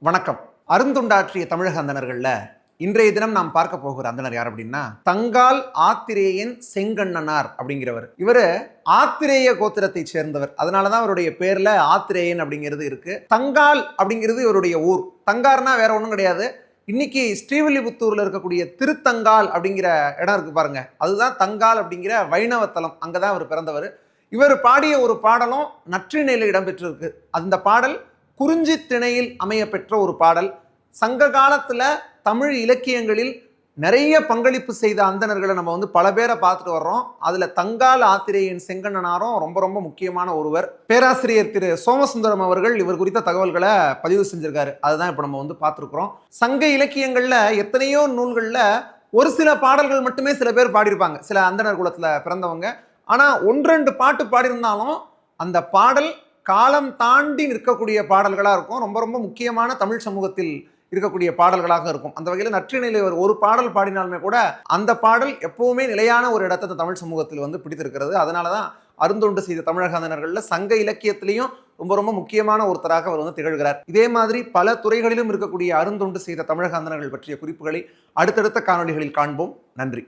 வணக்கம். அருந்துண்டாற்றிய தமிழக அந்தனர்களில் இன்றைய தினம் நாம் பார்க்க போகிற அந்தனர் யார் அப்படின்னா தங்கால் ஆத்திரேயன் செங்கண்ணனார் அப்படிங்கிறவர். இவர் ஆத்திரேய கோத்திரத்தை சேர்ந்தவர். அதனால தான் அவருடைய பேர்ல ஆத்திரேயன் அப்படிங்கிறது இருக்கு. தங்கால் அப்படிங்கிறது இவருடைய ஊர். தங்கார்னா வேற ஒன்றும் கிடையாது. இன்னைக்கு ஸ்ரீவில்லிபுத்தூர்ல இருக்கக்கூடிய திருத்தங்கால் அப்படிங்கிற இடம் இருக்கு பாருங்க. அதுதான் தங்கால் அப்படிங்கிற வைணவத்தலம் அங்கதான் அவர் பிறந்தவர். இவர் பாடிய ஒரு பாடலும் நற்றிணையில் இடம்பெற்றிருக்கு. அந்த பாடல் குறிஞ்சி திணையில் அமையப்பெற்ற ஒரு பாடல். சங்க காலத்தில் தமிழ் இலக்கியங்களில் நிறைய பங்களிப்பு செய்த அந்தணர்களை நம்ம வந்து பல பேரை பார்த்துட்டு வர்றோம். அதில் தங்கால் ஆத்திரேயின் செங்கண்ணனாரும் ரொம்ப ரொம்ப முக்கியமான ஒருவர். பேராசிரியர் திரு சோமசுந்தரம் அவர்கள் இவர் குறித்த தகவல்களை பதிவு செஞ்சிருக்காரு. அதுதான் இப்போ நம்ம வந்து பார்த்துருக்குறோம். சங்க இலக்கியங்களில் எத்தனையோ நூல்களில் ஒரு சில பாடல்கள் மட்டுமே சில பேர் பாடியிருப்பாங்க. சில அந்தனர் குலத்தில் பிறந்தவங்க. ஆனால் ஒன்று ரெண்டு பாட்டு பாடியிருந்தாலும் அந்த பாடல் காலம் தாண்டி நிற்கக்கூடிய பாடல்களாக இருக்கும். ரொம்ப ரொம்ப முக்கியமான தமிழ் சமூகத்தில் இருக்கக்கூடிய பாடல்களாக இருக்கும். அந்த வகையில் நற்றிணையில் ஒரு ஒரு பாடல் பாடினாலுமே கூட அந்த பாடல் எப்பவுமே நிலையான ஒரு இடத்தை தமிழ் சமூகத்தில் வந்து பிடித்திருக்கிறது. அதனால தான் அருந்தொண்டு செய்த தமிழக சங்க இலக்கியத்திலையும் ரொம்ப ரொம்ப முக்கியமான ஒருத்தராக அவர் வந்து திகழ்கிறார். இதே மாதிரி பல துறைகளிலும் இருக்கக்கூடிய அருந்தொண்டு செய்த தமிழக அந்தணர்கள் பற்றிய குறிப்புகளை அடுத்தடுத்த காணொளிகளில் காண்போம். நன்றி.